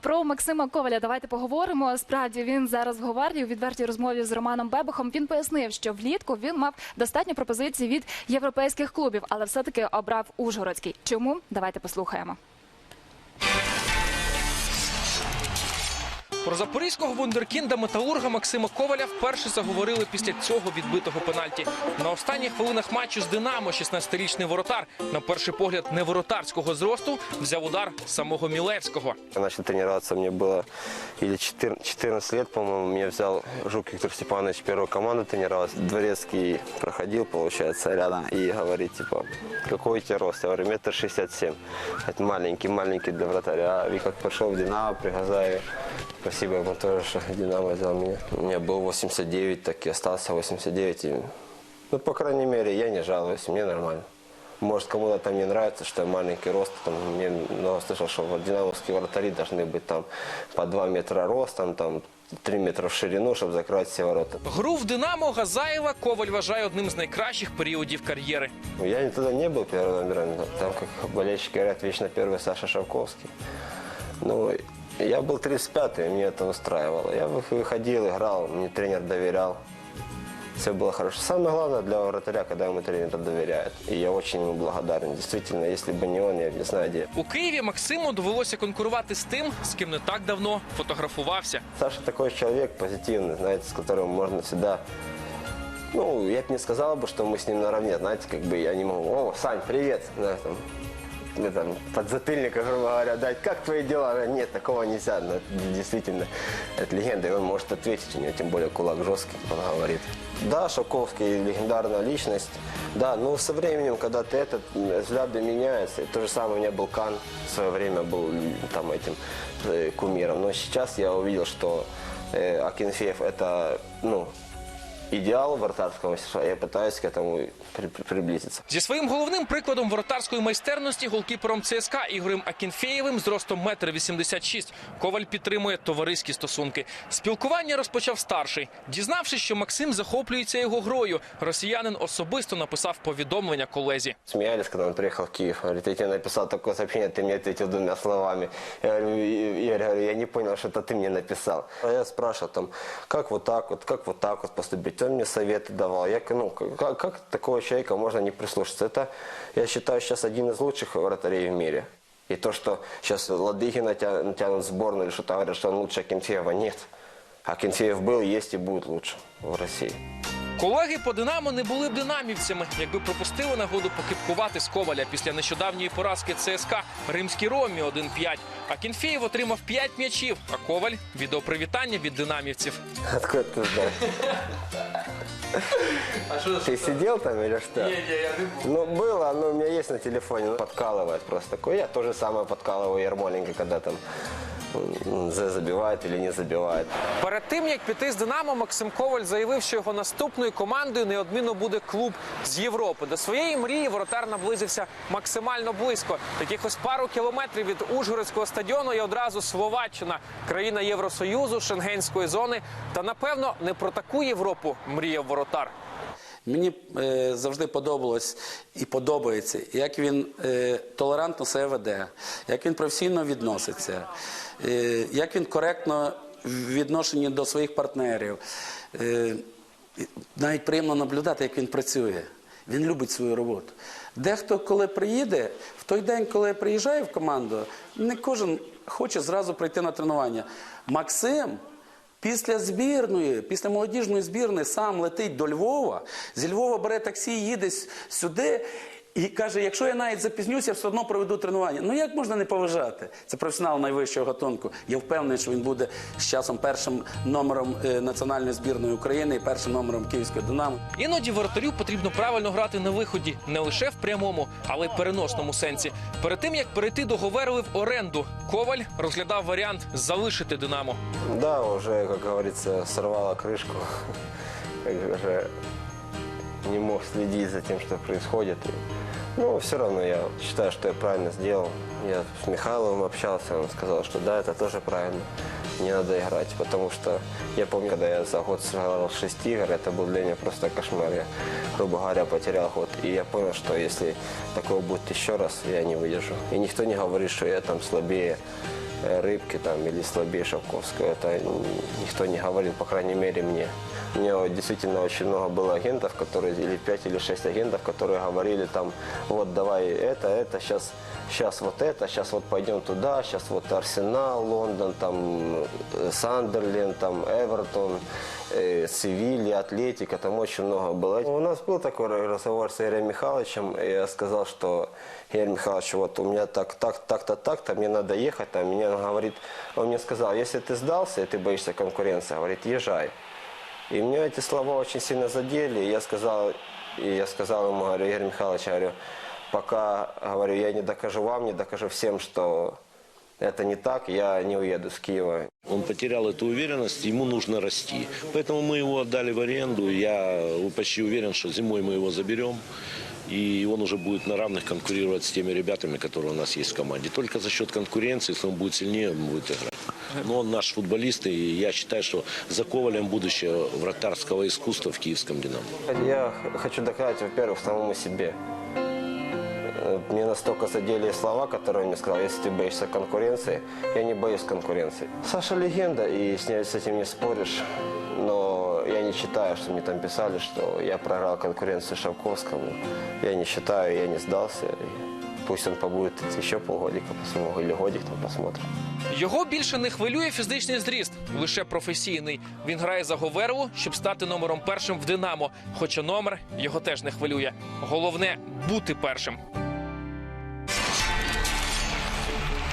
Про Максима Коваля давайте поговоримо. Справді він зараз в Говарді у відвертій розмові з Романом Бебехом. Він пояснив, що влітку він мав достатньо пропозицій від європейських клубів, але все-таки обрав Ужгородський. Чому? Давайте послухаємо. Про запорізького вундеркінда металурга Максима Коваля вперше заговорили після цього відбитого пенальті. На останніх хвилинах матчу з Динамо 16-річний воротар на перший погляд не воротарського зросту взяв удар самого Мілевського. Я начал тренироваться, мне было или 14, 14 лет, по-моему, меня взял Жук Виктор Степанович, первую команду тренировался. Дворецкий проходил, получается, рядом и говорит, типа, какой у тебя рост? Я говорю, метр шестьдесят семь. Это маленький-маленький для вратаря. А как пошел в Динамо при Газаеве, спасибо ему тоже, что Динамо взял меня. У меня был 89, так и остался 89. И, ну, по крайней мере, я не жалуюсь, мне нормально. Может, кому-то там не нравится, что я маленький рост. Там, мне много слышал, что вот динамовские вратари должны быть там по 2 метра ростом, там 3 метра в ширину, чтобы закрывать все ворота. Гру в Динамо Газаєва Коваль вважає одним з найкращих періодів кар'єри. Ну, Я туда не был первым номером. Там, как болельщики говорят, вечно первый Саша Шавковский. Ну, я был 35-й, мне это устраивало. Я вы- выходил, играл, мне тренер доверял. Все было хорошо. Самое главное для вратаря, когда ему тренер доверяет. И я очень ему благодарен. Действительно, если бы не он, я не знаю, где. У Києві Максиму довелося конкурувати з тим, з ким не так давно фотографувався. Саша такой человек позитивный, знаете, с которым можно всегда... Ну, я бы не сказал бы, что мы с ним наравне, знаете, как бы я не могу, о, Сань, привет, да, там, Мне там подзатыльника, грубо говоря, дать, как твои дела? Нет, такого нельзя, но действительно, это легенда, и он может ответить, у него тем более кулак жесткий, он говорит. Да, Шаковский легендарная личность, да, но со временем, когда ты этот, м, взгляды меняются, то же самое у меня был Кан, в свое время был там этим э, кумиром, но сейчас я увидел, что э, Акинфеев это, ну, идеал вратарского мастерства, я пытаюсь к этому при- при- приблизиться. Зі своїм головним прикладом воротарської майстерності голкіпером ЦСКА Ігорем Акінфеєвим з ростом 1,86 м Коваль підтримує товариські стосунки. Спілкування розпочав старший. Дізнавшись, що Максим захоплюється його грою, росіянин особисто написав повідомлення колезі. Смеялись, когда он приехал в Киев. Говорит, я тебе написал такое сообщение, ты мне ответил двумя словами. Я говорю, «И- Игорь, говорю, я не понял, что это ты мне написал. А я спрашивал там, как вот так вот, как вот так вот поступить. Он мне советы давал. Я, ну, как, как такого человека можно не прислушаться? Это, я считаю, сейчас один из лучших вратарей в мире. И то, что сейчас Ладыгина тя- тянут в сборную или что-то говорят, что он лучше Акинфеева, нет. Акинфеев был, есть и будет лучше в России. Колеги по Динамо не були б динамівцями, якби пропустили нагоду покипкувати з Коваля після нещодавньої поразки ЦСКА Римський Ромі 1-5. А Кінфеєв отримав 5 м'ячів, а Коваль відеопривітання від динамівців. Откуда ты знаешь? Ты сидел там или что? Не, не, я не Ну, было, но у меня есть на телефоне. ну, Подкалывает просто такое. Я тоже самое подкалываю Ермоленко, когда там м, З забивает или не забивает. Перед тим як піти з Динамо, Максим Коваль заявив, що його наступною командою неодмінно буде клуб з Європи. До своєї мрії воротар наблизився максимально близько. Якихось пару кілометрів від Ужгородського стадіону і одразу Словаччина, країна Євросоюзу, Шенгенської зони. Та напевно не про таку Європу мріяв воротар. Мені е, завжди подобалось і подобається, як він е, толерантно себе веде, як він професійно відноситься, е, як він коректно в відношенні до своїх партнерів. Е, навіть приємно наблюдати, як він працює. Він любить свою роботу. Дехто, коли приїде, в той день, коли приїжджає в команду, не кожен хоче зразу прийти на тренування. Максим Після збірної, після молодіжної збірної сам летить до Львова, зі Львова бере таксі, їде сюди і каже: якщо я навіть запізнюся, я все одно проведу тренування. Ну як можна не поважати? Це професіонал найвищого гатунку. Я впевнений, що він буде з часом першим номером е, національної збірної України і першим номером Київського Динамо. Іноді воротарю потрібно правильно грати на виході, не лише в прямому, але й переносному сенсі. Перед тим як перейти до Говерли в оренду, Коваль розглядав варіант залишити Динамо. Да, уже, как говорится, сорвала крышку. Не мог следить за тем, что происходит. И, ну, все равно я считаю, что я правильно сделал. Я с Михайловым общался, он сказал, что да, это тоже правильно. Не надо играть, потому что я помню, когда я за год сыграл 6 игр, это был для меня просто кошмар. Я, грубо говоря, потерял год. И я понял, что если такое будет еще раз, я не выдержу. И никто не говорит, что я там слабее э, Рыбки там или слабее Шавковского. Это никто не говорил, по крайней мере, мне. У меня вот действительно очень много было агентов, которые, или 5 или 6 агентов, которые говорили там, вот давай это, это, сейчас, сейчас вот это, сейчас вот пойдем туда, сейчас вот Арсенал, Лондон, там э, Сандерленд, там Эвертон, э, Севилья, Атлетика, там очень много было. У нас был такой разговор с Игорем Михайловичем, и я сказал, что Игорь Михайлович, вот у меня так, так, так-то, так-то, мне надо ехать, а меня он говорит, он мне сказал, если ты сдался и ты боишься конкуренции, говорит, езжай. И меня эти слова очень сильно задели, я сказал, и я сказал ему, говорю, Игорь Михайлович, говорю, пока, говорю, я не докажу вам, не докажу всем, что это не так, я не уеду с Киева. Он потерял эту уверенность, ему нужно расти. Поэтому мы его отдали в аренду. Я почти уверен, что зимой мы его заберем. И он уже будет на равных конкурировать с теми ребятами, которые у нас есть в команде. Только за счет конкуренции, если он будет сильнее, он будет играть. Но он наш футболист, и я считаю, что за Ковалем будущее вратарского искусства в киевском «Динамо». Я хочу доказать, во-первых, самому себе. Э, Мне настолько задели слова, которые он мне сказал, если ты боишься конкуренции, я не боюсь конкуренции. Саша легенда, и с, ней, с этим не споришь. Но я не считаю, что мне там писали, что я проиграл конкуренцию Шавковскому. Я не считаю, я не сдался. Пусть он побудет еще полгодика, посмотрим, или годик, там посмотрим. Його більше не хвилює фізичний зріст, лише професійний. Він грає за Говерлу, щоб стати номером першим в Динамо. Хоча номер його теж не хвилює. Головне бути першим.